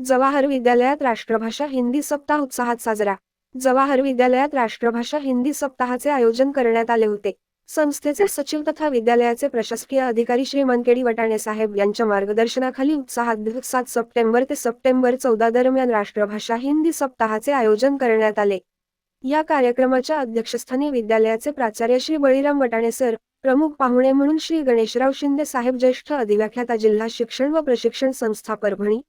जवाहर विद्यालयात राष्ट्रभाषा हिंदी सप्ताह उत्साहात साजरा. जवाहर विद्यालयात राष्ट्रभाषा हिंदी सप्ताहाचे आयोजन करण्यात आले होते. संस्थेचे सचिव तथा विद्यालयाचे प्रशासकीय अधिकारी श्री मनकेडी वटाणे साहेब यांच्या मार्गदर्शनाखाली उत्साहात सात सप्टेंबर ते सप्टेंबर चौदा दरम्यान राष्ट्रभाषा हिंदी सप्ताहाचे आयोजन करण्यात आले. या कार्यक्रमाच्या अध्यक्षस्थानी विद्यालयाचे प्राचार्य श्री बळीराम वटाणे सर प्रमुख पाहुणे म्हणून श्री गणेशराव शिंदे साहेब ज्येष्ठ अधिव्याख्याता जिल्हा शिक्षण व प्रशिक्षण संस्था परभणी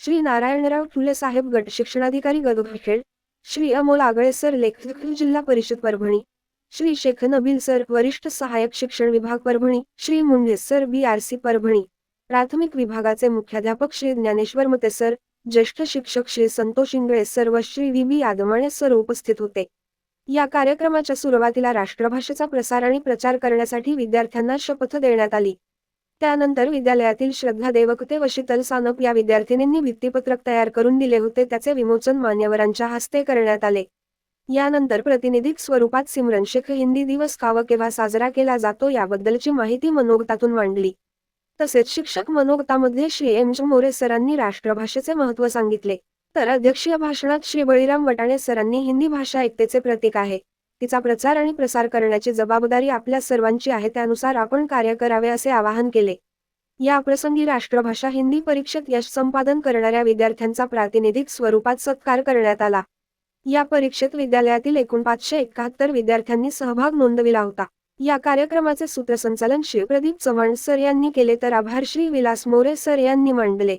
श्री नारायणराव फुले साहेब गट शिक्षणाधिकारी गदखेड श्री अमोल आगळे सर लेखक जिल्हा परिषद परभणी श्री शेख नबील सर वरिष्ठ सहाय्यक शिक्षण विभाग Parbhani Shri Munde sir B R C Parbhani प्राथमिक विभागाचे मुख्याध्यापक श्री ज्ञानेश्वर मते सर ज्येष्ठ शिक्षक श्री संतोष इंगळे सर व Shri V B Yadmane sir उपस्थित होते. या कार्यक्रमाच्या सुरुवातीला राष्ट्रभाषेचा प्रसार आणि प्रचार करण्यासाठी विद्यार्थ्यांना शपथ देण्यात आली. त्यानंतर विद्यालयातील श्रद्धा देवकुते व शीतल सानप या विद्यार्थिनींनी भित्तीपत्रक तयार करून दिले होते. त्याचे विमोचन मान्यवरांच्या हस्ते करण्यात आले. यानंतर प्रातिनिधिक स्वरूपात सिमरन शेख हिंदी दिवस काव केव्हा साजरा केला जातो याबद्दलची माहिती मनोगतातून मांडली. तसेच शिक्षक मनोगतामध्ये श्री एम ज मोरे सरांनी राष्ट्रभाषेचे महत्त्व सांगितले. तर अध्यक्षीय भाषणात श्री बळीराम वटाणे सरांनी हिंदी भाषा एकतेचे प्रतीक आहे. तिचा प्रचार आणि प्रसार करण्याची जबाबदारी आपल्या सर्वांची आहे त्यानुसार आपण कार्य करावे असे आवाहन केले. या प्रसंगी राष्ट्रभाषा हिंदी परीक्षेत यश संपादन करणाऱ्या विद्यार्थ्यांचा प्रातिनिधिक स्वरूपात सत्कार करण्यात आला. या परीक्षेत विद्यालयातील एकूण पाचशे एकाहत्तर विद्यार्थ्यांनी सहभाग नोंदविला होता. या कार्यक्रमाचे सूत्रसंचालन श्री प्रदीप चव्हाण सर यांनी केले तर आभार श्री विलास मोरे सर यांनी मांडले.